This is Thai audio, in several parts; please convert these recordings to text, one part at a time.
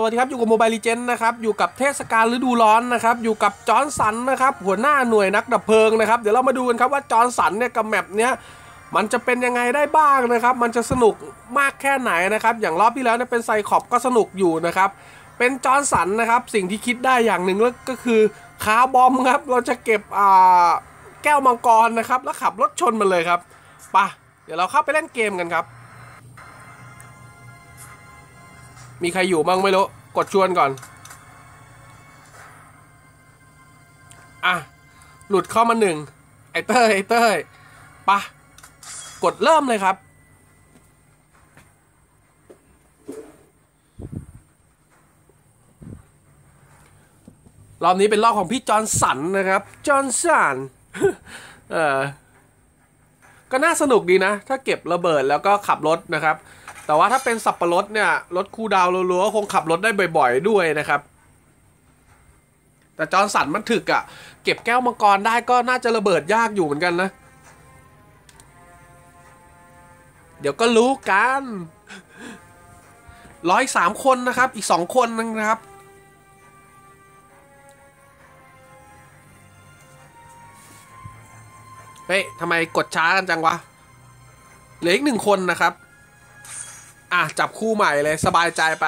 สวัสดีครับอยู่กับโมบายลีเจนนะครับอยู่กับเทศกาลฤดูร้อนนะครับอยู่กับจอร์นสันนะครับหัวหน้าหน่วยนักดับเพลิงนะครับเดี๋ยวเรามาดูกันครับว่าจอร์นสันเนี่ยกับแมปเนี้ยมันจะเป็นยังไงได้บ้างนะครับ มันจะสนุกมากแค่ไหนนะครับ อย่างรอบที่แล้วเนี่ยเป็นไซคอบก็สนุกอยู่นะครับ เป็นจอร์นสันนะครับ สิ่งที่คิดได้อย่างหนึ่งก็คือคาร์บอมครับ เราจะเก็บอ่าแก้วมังกรนะครับ แล้วขับรถชนมันเลยครับปะเดี๋ยวเราเข้าไปเล่นเกมกันครับ มีใครอยู่บ้างไม่รู้ กดชวนก่อน อะ หลุดเข้ามาหนึ่ง ไอเต้ยไอเต้ยปะ กดเริ่มเลยครับ รอบนี้เป็นรอบของพี่จอห์นสันนะครับ จอห์นสัน เออก็น่าสนุกดีนะ ถ้าเก็บระเบิดแล้วก็ขับรถนะครับ แต่ว่าถ้าเป็นสับปะรดเนี่ย รถคูดาวรัวๆคงขับรถได้บ่อยๆด้วยนะครับ แต่จอร์นสันมันถึกอะ่ะ เก็บแก้วมังกรได้ก็น่าจะระเบิดยากอยู่เหมือนกันนะ เดี๋ยวก็รู้กันร้อยสามคนนะครับ อีกสองคนนึงนะครับเฮ้ยทำไมกดช้ากันจังวะ เหลืออีกหนึ่งคนนะครับ อะจับคู่ใหม่เลยสบายใจไป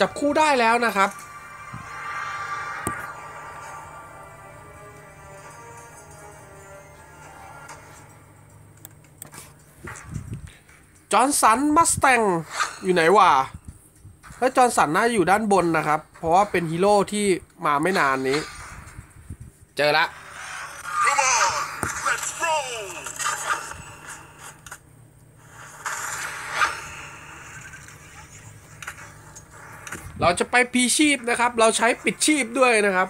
จับคู่ได้แล้วนะครับ จอห์นสันมัสแตงอยู่ไหนวะเฮ้ยจอห์นสันน่าอยู่ด้านบนนะครับ เพราะว่าเป็นฮีโร่ที่มาไม่นานนี้ เจอละ เราจะไปพีชีพนะครับ เราใช้ปิดชีพด้วยนะครับ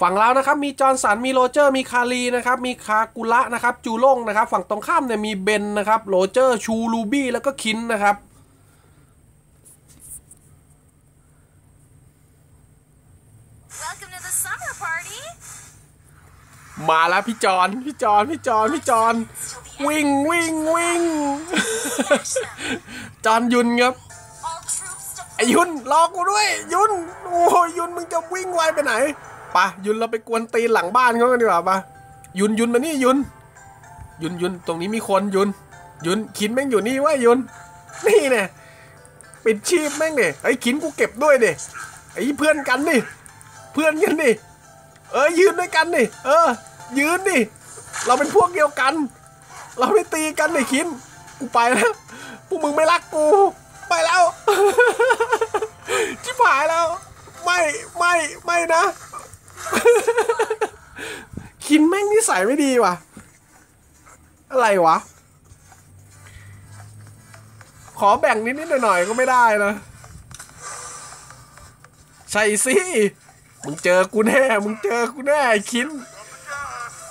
ฝั่งเรานะครับมีจอร์นสันมีโรเจอร์มีคารีนะครับมีคากุระนะครับจูล่งนะครับฝั่งตรงข้ามเนี่ยมีเบนนะครับโรเจอร์ชูลูบี้แล้วก็คินนะครับ Welcome to the summer party. มาแล้วพี่จอนพี่จอนพี่จอนพี่จอนวิ่งวิ่งวิ่งจอนยุนครับ All troops to ไอยุนรอกูด้วย ยุนโอ้ยยุนมึงจะวิ่งไวไปไหน ปะยุนเราไปกวนตีนหลังบ้านเขากันดีกว่าปะยุนยุนมานี่ยุน ยุนยุนตรงนี้มีคนยุน ยุนคินแม่งอยู่นี่ว่ายุน นี่เนี่ยปิดชีพแม่งเนี่ยไอ้คินกูเก็บด้วยดิไอ้เพื่อนกันดิเพื่อนกันดิเออยืนด้วยกันดิเออ ยืนดิเราเป็นพวกเดียวกัน เราไม่ตีกันดิคินกูไปแล้วพวกมึงไม่รักกู ไปแล้วชิบหายแล้ว ไม่ไม่ไม่นะ คินแม่งนิสัยไม่ดีว่ะ อะไรวะ ขอแบ่งนิดๆหน่อยๆก็ไม่ได้นะ ใช่สิ มึงเจอกูแน่ มึงเจอกูแน่คิน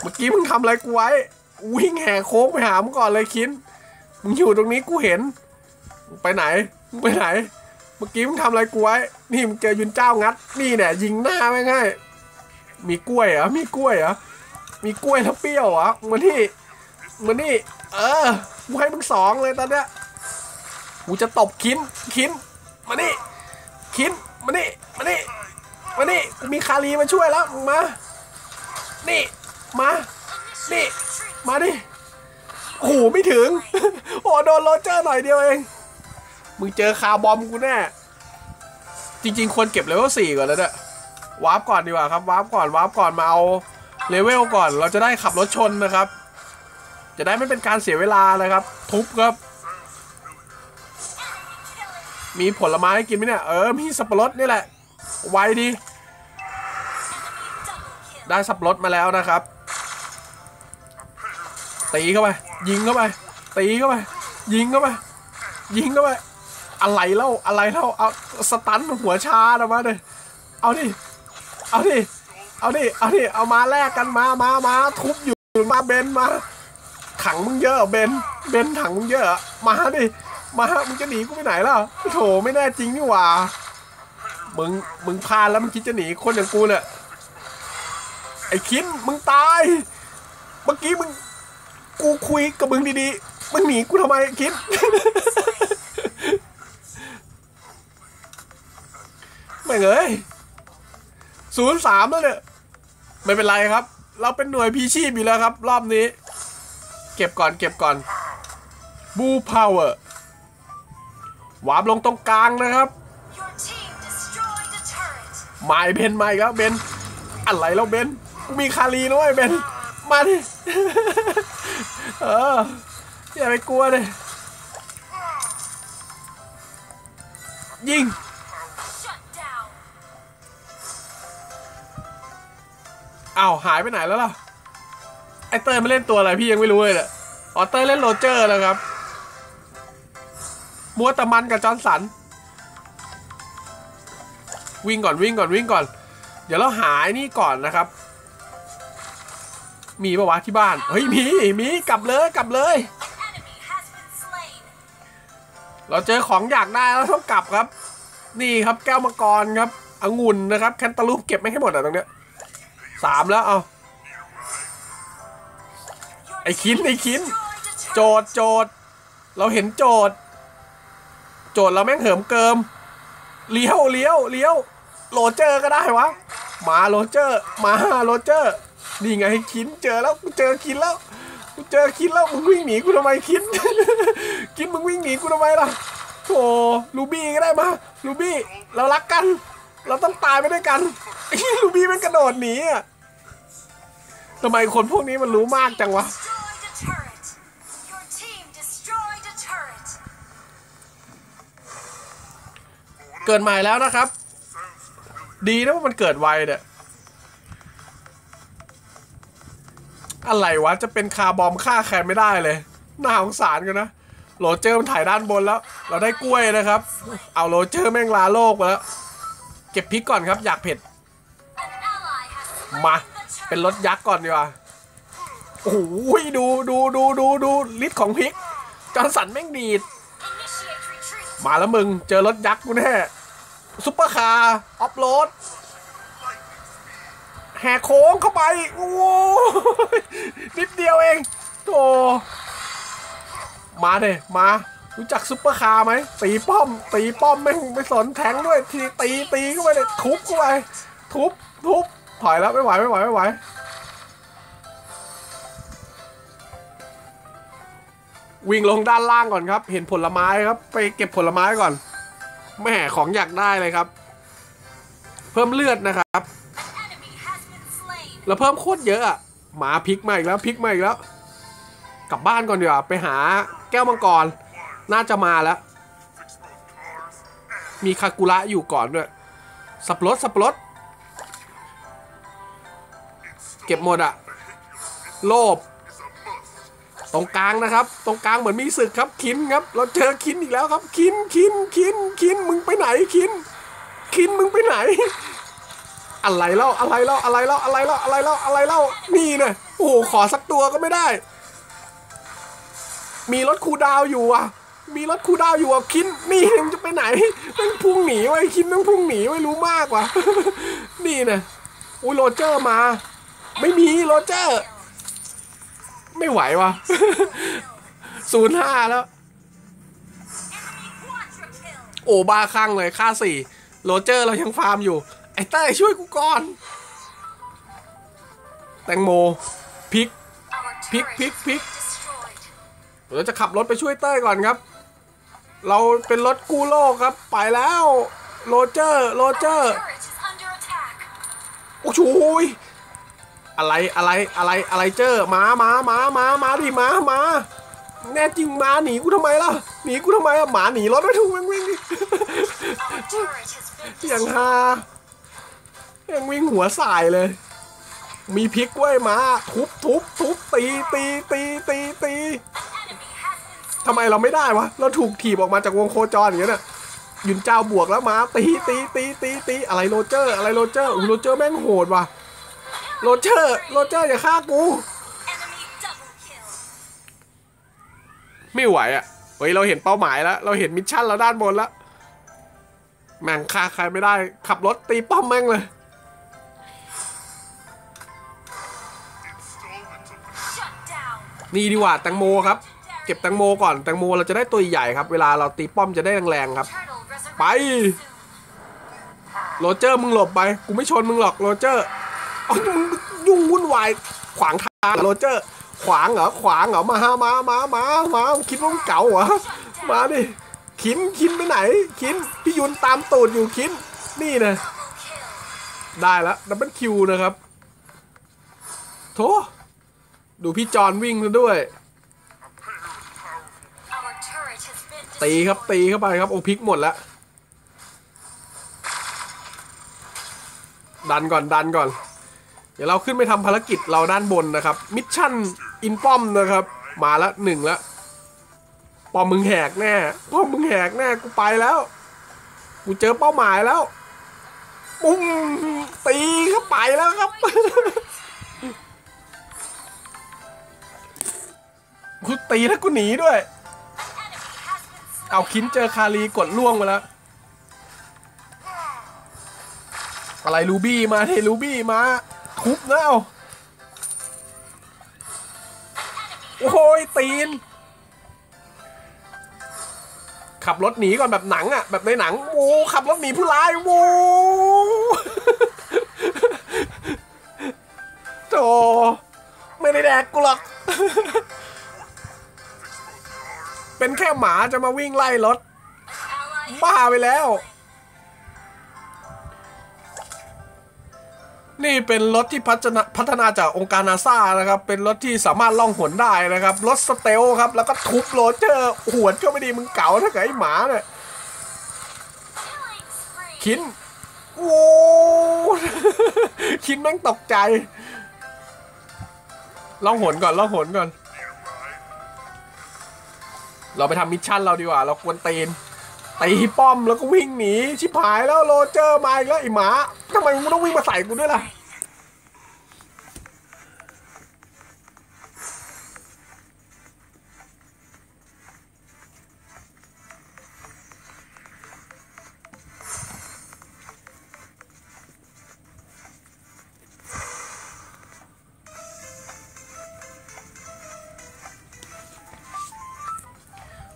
เมื่อกี้มึงทำอะไรกูไว้ วิ่งแห่โค้งไปหามึงก่อนเลยคิน มึงอยู่ตรงนี้กูเห็น ไปไหน มึงไปไหนมึมื่อกี้มึงทำอะไรกูไว้ นี่มึงเจอยุนเจ้างัด นี่เนี่ยยิงหน้าไม่ง่าย มีกล้วยเหรอมีกล้วยเหรอมีกล้วยแล้วเปรี้ยวเหรอมาที่มานี่ เออกูให้มึงสองเลยตอนเนี้ยกูจะตบคินคินมานี่คินมานี่มานี่มานี่กูมีคารีมาช่วยแล้วมึงมา นี่ มา นี่ มาดิโอ้โหไม่ถึง โอ้โดนโรเจอร์หน่อยเดียวเอง มึงเจอคาบอมกูแน่ จริง ๆ ควรเก็บเลเวลสี่ก่อนแล้วเนี่ย วาร์ปก่อนดีกว่าครับวาร์ปก่อนวาร์ปก่อนมาเอาเลเวลก่อน เราจะได้ขับรถชนนะครับ จะได้ไม่เป็นการเสียเวลานะครับ ทุบครับ มีผลไม้ให้กินไหมเนี่ยเออมีสับปะรดนี่แหละ ไวดี ได้สับปะรดมาแล้วนะครับ ตีเข้าไป ยิงเข้าไป ตีเข้าไป ยิงเข้าไป ยิงเข้าไปอะไรเล่าอะไรเล่าเอาสตันหัวชานะมาเลยเอาดิ เอาดิ เอาดิ เอาดิ เอามาแลกกันมา มา มาทุบอยู่มาเบนมา ถังมึงเยอะเบน เบนถังมึงเยอะ มาดิ มา มึงจะหนีกูไปไหนล่ะโถไม่แน่จริงนี่หว่า มึง มึงพลาดแล้วมึงคิดจะหนีคนอย่างกูเนี่ยไอ้คินมึงตาย เมื่อกี้มึง กูคุยกับมึงดีๆ มึงหนีกูทำไมคิดไม่เอ้ย ศูนย์สามแล้วเนี่ย ไม่เป็นไรครับ เราเป็นหน่วยพีชีพอยู่แล้วครับ รอบนี้ เก็บก่อนเก็บก่อนบูพาวเวอร์วาร์ปลงตรงกลางนะครับ Your team destroyed a turret. มาไอ้เบนมาอีกแล้วเบนอะไรแล้วเบนกูมีคารีนะเว้ยเบนมาดิเอออย่าไปกลัวเลยยิง อ้าวหายไปไหนแล้วล่ะ ไอเต้ยมาเล่นตัวอะไรพี่ยังไม่รู้เลยเนี่ยอ๋อเต้ยเล่นโรเจอร์นะครับ มัวต่มันกับจอร์นสัน วิ่งก่อนวิ่งก่อนวิ่งก่อน เดี๋ยวเราหายนี่ก่อนนะครับ มีปะวะที่บ้าน เฮ้ยมีมีกลับเลยกลับเลย เราเจอของอยากได้แล้วต้องกลับครับ นี่ครับแก้วมังกรครับองุ่นนะครับแคนตาลูปเก็บไม่ให้หมดอะตรงเนี้ย สามแล้วเอาไอ้คินไอ้คิน โจ turret. ทย์โจทย์เราเห็นโจทย์โจทย์เราแม่งเหิมเกิมเลี้ยวเลี้ยวเลี้ยวโรเจอร์ก็ได้วะมาโรเจอร์ มาโรเจอร์ นี่ไงคินเจอแล้วกูเจอคินแล้วกูเจอคินแล้วมึงวิ่งหนีกูทำไมคินคินมึงวิ่งหนีกูทำไมล่ะโธ่ลูบี้ก็ได้มาลูบี้เรารักกัน เราต้องตายไปด้วยกันลูบี้มันกระโดดหนีอะ ทำไมคนพวกนี้มันรู้มากจังวะ เกิดใหม่แล้วนะครับ ดีนะว่ามันเกิดไวเนี่ย อะไรวะ จะเป็นคาร์บอมฆ่าใครไม่ได้เลย น่าสงสารกันนะ โรเจอร์มันถ่ายด้านบนแล้ว เราได้กล้วยนะครับ เอาโรเจอร์แม่งลาโลกไปแล้ว เก็บพริกก่อนครับ อยากเผ็ด มา เป็นรถยักษ์ก่อนดีกว่าโอ้โหดูดูดูดูดูฤทธิ์ของพิกจอร์นสันแม่งดีด มาแล้วมึงเจอรถยักษ์กูแน่ซุปเปอร์คาร์ออฟโรดแหกโค้งเข้าไป โอ้นิดเดียวเองโธ่มาเด้มา รู้จักซุปเปอร์คาร์ไหม ตีป้อม ตีป้อมแม่งไม่สนแทงด้วย ทีตีตีเข้าไปเลย ทุบเข้าไป ทุบทุบ ถอยแล้วไม่ไหวไม่ไหวไม่ไหววิ่งลงด้านล่างก่อนครับ เห็นผลไม้ครับ ไปเก็บผลไม้ก่อนแม่ของอยากได้เลยครับ เพิ่มเลือดนะครับ แล้วเพิ่มโคตรเยอะอะหมาพลิกมาอีกแล้วพลิกมาอีกแล้ว กลับบ้านก่อนดีกว่าไปหาแก้วมังกร น่าจะมาแล้ว มีคากุระอยู่ก่อนด้วยสับรดสับรด เก็บหมดอะโลภตรงกลางนะครับ ตรงกลางเหมือนมีศึกครับ คินครับ เราเจอคินอีกแล้วครับ คินคินคินคินมึงไปไหนคิน คินมึงไปไหน อะไรเล่าอะไรเล่าอะไรเล่าอะไรเล่าอะไรเล่าอะไรเล่านี่เนี่ยโอ้โหขอสักตัวก็ไม่ได้ มีรถคูดาวอยู่อะมีรถคูดาวอยู่อะคินนี่มึงจะไปไหนมันพุ่งหนีไว้คินมต้องพุ่งหนีไว้รู้มากว่ะนี่นะอุ้ยโรเจอร์มา ไม่มีโรเจอร์ ไม่ไหววะศูนย์ห้าแล้ว โอ้บ้าคลั่งเลยค่าสี่โรเจอร์เรายังฟาร์มอยู่ ไอ้เต้ยช่วยกูก่อน แตงโมพริก Our Pick, turret pick, has pick. been destroyed. เราจะขับรถไปช่วยเต้ยก่อนครับ เราเป็นรถกู้โลกครับ ไปแล้ว โรเจอร์ โรเจอร์ โอ้โหย อะไรอะไรอะไรอะไรเจอมามามามามาดิมามาแน่จริงมาหนีกูทำไมล่ะหนีกูทำไมอะหมาหนีรถไม่ถูกวิ่งวิ่งดิอย่าง destroyed. ฮายังวิ่งหัวสายเลย มีพริกไว้ยมาทุบทุบทุบตีตีตีตีตีทำไมเราไม่ได้วะเราถูกถีบออกมาจากวงโคจรอย่างเนี้ยน่ะยุนเจ้าบวกแล้วมาตีตีตีตีตีอะไรโรเจอร์อะไรโรเจอร์อูโรเจอร์แม่งโหดว่ะ โรเจอร์โรเจอร์อย่าฆ่ากู Enemy double kill. ไม่ไหวอะเฮ้ยเราเห็นเป้าหมายแล้ว เราเห็นมิชชั่นเราด้านบนแล้ว แม่งฆ่าใครไม่ได้ ขับรถตีป้อมแม่งเลย Installment of the Shut down. นี่ดีกว่าแตงโมครับ เก็บแตงโมก่อนแตงโมเราจะได้ตัวใหญ่ครับ เวลาเราตีป้อมจะได้แรงๆครับ Turtle resurrected Bye. soon. โรเจอร์มึงหลบไป กูไม่ชนมึงหรอกโรเจอร์เอามึง ยุ่งวุ่นวายขวางทางโรเจอร์ ขวางเหรอขวางเหรอมามามามามาคิดว่ามึงเก๋าเหรอมาดิคินคินไปไหน คินพี่ยุนตามตูดอยู่คินนี่นะได้แล้วดับเบิลคิวนะครับ โถดูพี่จอนวิ่งซะด้วย ตีครับตีเข้าไปครับ โอพิกหมดแล้ว ดันก่อนดันก่อน เดี๋ยวเราขึ้นไปทำภารกิจเราด้านบนนะครับ มิชชั่นอินป้อมนะครับ มาล้วหนึ่งล้วป้อมมึงแหกแน่ป้อมมึงแหกแน่กูไปแล้ว กูเจอเป้าหมายแล้วปุ้งตีเข้าไปแล้วครับกูตีแล้วกูหนีด้วย เอาคินเจอคารีกดล่วงไปแล้ว อะไรลูบี้มาเทลูบี้มา ทุบแล้วโอ้ยตีน ขับรถหนีก่อนแบบหนังอะ แบบในหนังโอ้ขับรถหนีผู้ร้ายโว้โธ่ไม่ได้แดกกูหรอก เป็นแค่หมาจะมาวิ่งไล่รถ บ้าไปแล้ว นี่เป็นรถที่พัฒนาพัฒนาจากองค์การนาซานะครับ เป็นรถที่สามารถล่องหนได้นะครับ รถสเตลครับ แล้วก็ทุบโรเจอร์หวนก็ไม่ดีมึงเก๋าถ้าเกิดไอ้หมาเนี่ยคินโอ้คินแม่งตกใจ ล่องหนก่อนล่องหนก่อน เราไปทำมิชชั่นเราดีกว่า เราควรตีนตีป้อมแล้วก็วิ่งหนี ชิบหายแล้วโรเจอร์มาอีกแล้วไอ้หมา ทำไมมึงต้องวิ่งมาใส่กูด้วยล่ะ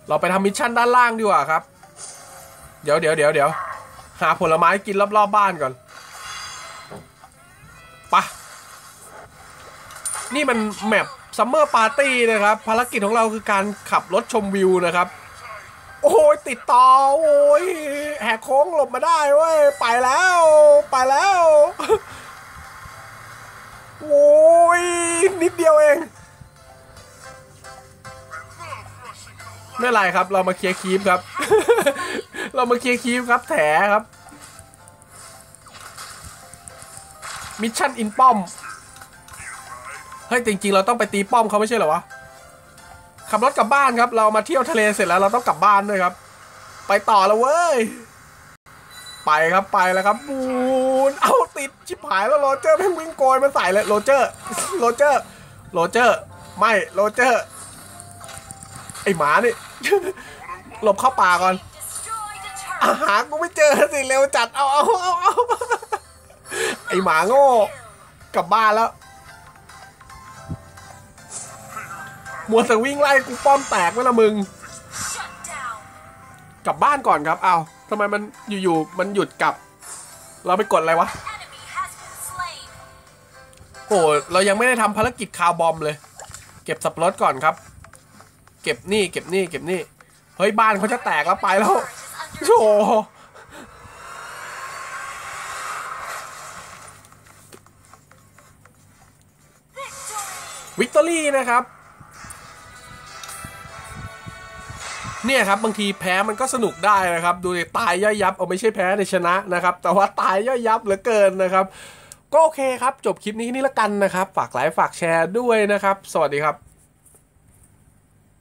เราไปทำมิชชั่นด้านล่างดีกว่าครับ เดี๋ยวเดี๋ยวเดี๋ยวเดี๋ยวหาผลไม้กินรอบๆบบ้านก่อน นี่มันแมปซัมเมอร์ปาร์ตี้นะครับ ภารกิจของเราคือการขับรถชมวิวนะครับ โอ้ยติดต่อ โอ้ยแหกโค้งหลบมาได้เว้ย ไปแล้ว ไปแล้ว โอ้ย นิดเดียวเองไม่ไรครับ เรามาเคลียร์คีปครับ เรามาเคลียร์คีปครับ แถครับ มิชชั่นอินป้อม เฮ้ยจริงๆเราต้องไปตีป้อมเขาไม่ใช่เหรอวะขับรถกลับบ้านครับ เรามาเที่ยวทะเลเสร็จแล้วเราต้องกลับบ้านด้วยครับ ไปต่อแล้วเว้ยไปครับไปแล้วครับบูนเอาติดชิบหายแล้วโรเจอร์แม่งวิ่งโกยมาใส่เลยโรเจอร์โรเจอร์โรเจอร์ไม่โรเจอร์ไอหมานี่หลบเข้าป่าก่อนอาหากูไม่เจอสิเร็วจัดเอาเอาเอาเอาไอหมาโง่กลับบ้านแล้ว มัวแต่วิ่งไล่กูป้อมแตกไว้ละมึง กลับบ้านก่อนครับเอาทำไมมันอยู่ๆมันหยุดกลับ เราไปกดอะไรวะโอ้เรายังไม่ได้ทำภารกิจคาร์บอมเลย เก็บสับรดก่อนครับ เก็บนี่เก็บนี่เก็บนี่เฮ้ยบ้านเขาจะแตกแล้วไปแล้วโอ้โหวิกตอรี่นะครับ เนี่ยครับบางทีแพ้มันก็สนุกได้นะครับ ดูตายย่อยยับเอาไม่ใช่แพ้ในชนะนะครับ แต่ว่าตายย่อยยับเหลือเกินนะครับ ก็โอเคครับ จบคลิปนี้นี่ละกันนะครับ ฝากไลค์ฝากแชร์ด้วยนะครับ สวัสดีครับ